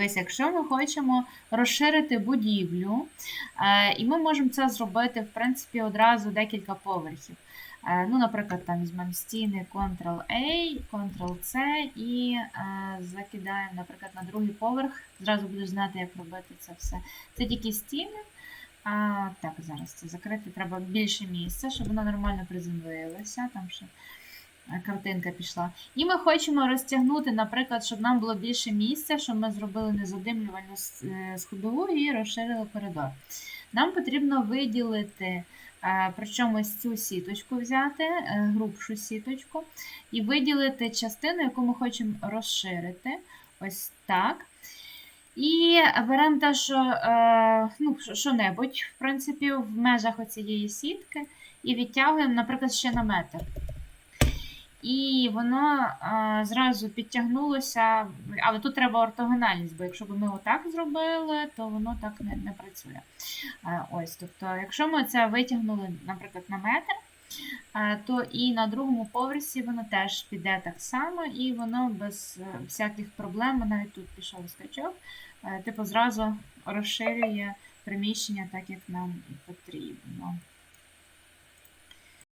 Дивись, якщо ми хочемо розширити будівлю, е, і ми можемо це зробити, в принципі, одразу декілька поверхів. Е, Ну, наприклад, там візьмемо стіни Ctrl-A, Ctrl-C і е, закидаємо, наприклад, на другий поверх. Зразу будеш знати, як робити це все. Це тільки стіни. А, так, зараз це закрити. Треба більше місця, щоб воно нормально приземлилося. Там ще картинка пішла. І ми хочемо розтягнути, наприклад, щоб нам було більше місця, щоб ми зробили незадимлювальну с- е, сходову і розширили коридор. Нам потрібно виділити, е, причому ось цю сіточку взяти, е, грубшу сіточку, і виділити частину, яку ми хочемо розширити. Ось так. І беремо те, що, ну, що-небудь, в принципі, в межах оцієї сітки, і відтягуємо, наприклад, ще на метр. І воно е, зразу підтягнулося, але тут треба ортогональність, бо якщо б ми отак зробили, то воно так не, не працює. Е, ось, тобто, якщо ми це витягнули, наприклад, на метр, е, то і на другому поверсі воно теж піде так само, і воно без всяких проблем, навіть тут пішов скачок, типу зразу розширює приміщення так, як нам потрібно.